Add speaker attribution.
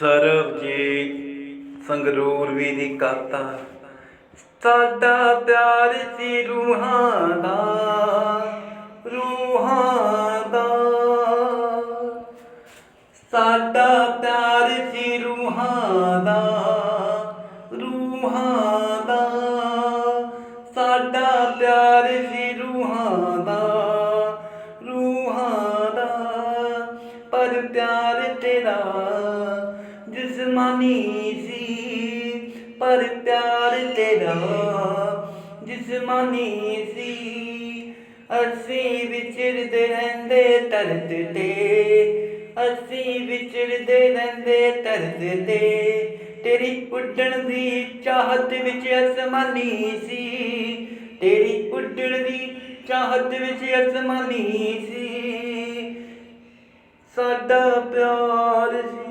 Speaker 1: ਸਰਬਜੀਤ ਸੰਗਰੂਰ ਵੀ ਦੀ ਕਰਤਾ। ਸਾਡਾ ਪਿਆਰ ਸੀ ਰੂਹਾਂ ਦਾ ਰੂਹਾਂ ਦਾ। ਸਾਡਾ ਪਿਆਰ ਸੀ ਰੂਹਾਂ ਦਾ ਰੂਹਾਂ ਦਾ। ਸਾਡਾ ਪਿਆਰ ਸੀ ਰੂਹਾਂ ਦਾ ਰੂਹਾਂ ਦਾ। ਪਰ ਪਿਆਰ ਤੇਰਾ ਜਿਸਮਾਨੀ ਸੀ ਪਰ ਪਿਆਰ ਤੇਰਾ। ਜਿਸਮਾਨੀ ਸੀ ਅਸੀਂ ਵਿਚਰਦੇ ਰਹਿੰਦੇ ਤਰਦ ਤੇ। ਅਸੀਂ ਵਿਚਰਦੇ ਰਹਿੰਦੇ ਤਰਦ ਤੇ। ਤੇਰੀ ਉੱਡਣ ਦੀ ਚਾਹਤ ਵਿੱਚ ਅਸਮਾਨੀ ਸੀ ਤੇਰੀ ਉੱਡਣ ਦੀ ਚਾਹਤ ਵਿੱਚ ਅਸਮਾਨੀ ਸੀ ਸਾਡਾ ਪਿਆਰ ਸੀ